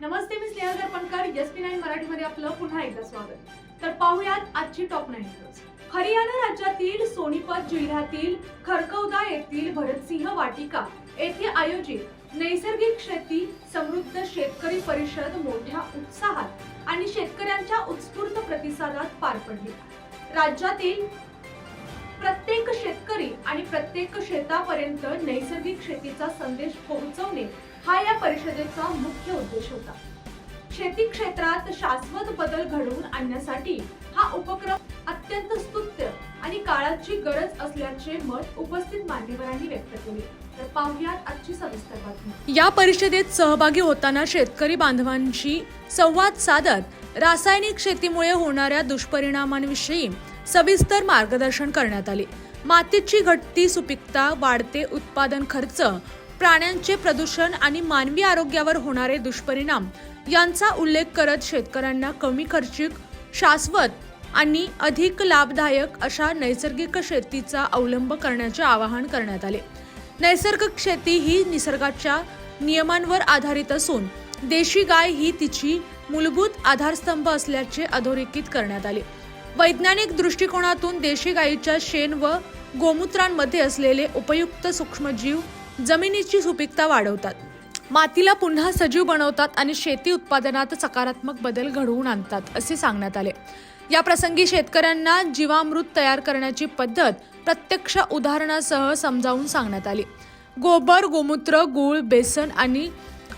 नमस्ते मी Sneha Darpankar S P nine मराठीमध्ये आपलं पुन्हा एकदा स्वागत. तर पाहुयात आजची टॉप नाईन न्यूज हरियाणा राज्यातील सोनीपत जिल्ह्यातील खरकौदा येथील भरतसिंह वाटिका येथे आयोजित नैसर्गिक शेती समृद्ध शेतकरी परिषद मोठ्या उत्साहात आणि शेतकऱ्यांच्या उत्स्फूर्त प्रतिसादात पार पडली. राज्यातील प्रत्येक शेतकरी आणि प्रत्येक शेतापर्यंत नैसर्गिक शेतीचा संदेश पोहोचवणे हा या परिषदेचा मुख्य उद्देश होता. शेती क्षेत्रात शाश्वत बदल घडवून आणण्यासाठी हा उपक्रम अत्यंत स्तुत्य आणि काळाची गरज असल्याचे मत उपस्थित मान्यवरांनी व्यक्त केले. आजची या परिषदेत सहभागी होताना शेतकरी बांधवांशी संवाद साधत रासायनिक शेतीमुळे होणाऱ्या दुष्परिणामांविषयी सविस्तर मार्गदर्शन करण्यात आले. मातीची घटती सुपीकता वाढते उत्पादन खर्च प्राण्यांचे प्रदूषण आणि मानवी आरोग्यावर होणारे दुष्परिणाम यांचा उल्लेख करत शेतकऱ्यांना कमी खर्चिक शाश्वत आणि अधिक लाभदायक अशा नैसर्गिक शेतीचा अवलंब करण्याचे आवाहन करण्यात आले. नैसर्गिक शेती ही निसर्गाच्या नियमांवर आधारित असून देशी गाय ही तिची मूलभूत आधारस्तंभ असल्याचे अधोरेखित करण्यात आले. वैज्ञानिक दृष्टिकोनातून देशी गायीच्या शेण व गोमूत्रांमध्ये असलेले उपयुक्त सूक्ष्मजीव जमिनीची सुपीकता वाढवतात. मातीला पुन्हा सजीव बनवतात आणि शेती उत्पादनात सकारात्मक बदल घडवून आणतात असे सांगण्यात आले. या प्रसंगी शेतकऱ्यांना जीवामृत तयार करण्याची पद्धत प्रत्यक्ष उदाहरणासह समजावून सांगण्यात आली. गोबर गोमूत्र गूळ बेसन आणि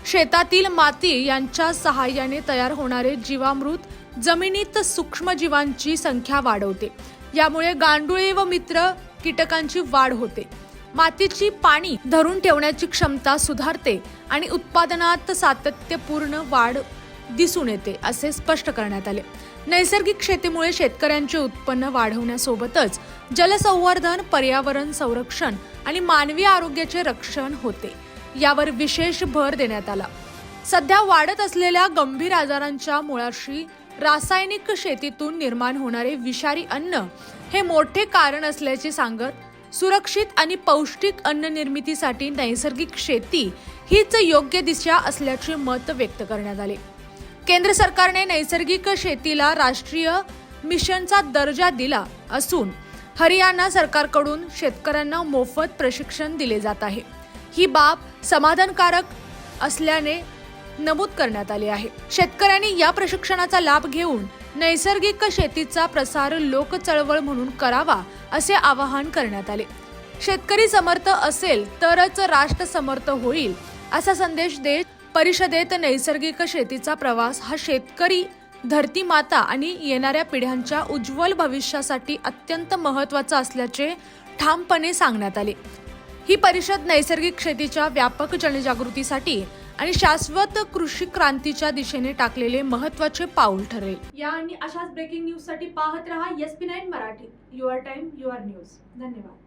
शेतातील माती यांच्या सहाय्याने तयार होणारे जीवामृत जमिनीत सूक्ष्मजीवांची संख्या वाढवते. यामुळे गांडुळे व मित्र कीटकांची वाढ होते. मातीची पाणी धरून ठेवण्याची क्षमता सुधारते आणि उत्पादनात सातत्यपूर्ण वाढ दिसून येते असे स्पष्ट करण्यात आले. नैसर्गिक शेतीमुळे शेतकऱ्यांचे उत्पन्न वाढवण्यासोबतच जलसंवर्धन पर्यावरण संरक्षण आणि मानवी आरोग्याचे रक्षण होते. यावर विशेष भर देण्यात आला. सध्या वाढत असलेल्या गंभीर आजारांच्या मुळाशी रासायनिक शेतीतून निर्माण होणारे विषारी अन्न हे मोठे कारण असल्याचे सांगत सुरक्षित आणि पौष्टिक अन्न निर्मितीसाठी नैसर्गिक शेती हीच योग्य दिशा असल्याचे मत व्यक्त करण्यात आले. केंद्र सरकारने नैसर्गिक शेतीला राष्ट्रीय मिशनचा दर्जा दिला असून हरियाणा सरकारकडून शेतकऱ्यांना मोफत प्रशिक्षण दिले जात आहे. ही बाब समाधानकारक असल्याने नमूद करण्यात आले आहे. शेतकऱ्यांनी या प्रशिक्षणाचा लाभ घेऊन नैसर्गिक शेतीचा प्रसार लोक चळवळ म्हणून करावा असे आवाहन करण्यात आले. शेतकरी समर्थ असेल तरच राष्ट्र समर्थ होईल असा संदेश देत परिषदेत नैसर्गिक शेतीचा प्रवास हा शेतकरी धरती माता आणि येणाऱ्या पिढ्यांच्या उज्ज्वल भविष्यासाठी अत्यंत महत्त्वाचा असल्याचे ठामपणे सांगण्यात आले. ही परिषद नैसर्गिक शेतीच्या व्यापक जनजागृतीसाठी आणि शाश्वत कृषी क्रांतीच्या दिशेने टाकलेले महत्त्वाचे पाऊल ठरेल. या आणि अशाच ब्रेकिंग न्यूजसाठी पाहत रहा S P nine Marathi. Your time your news धन्यवाद.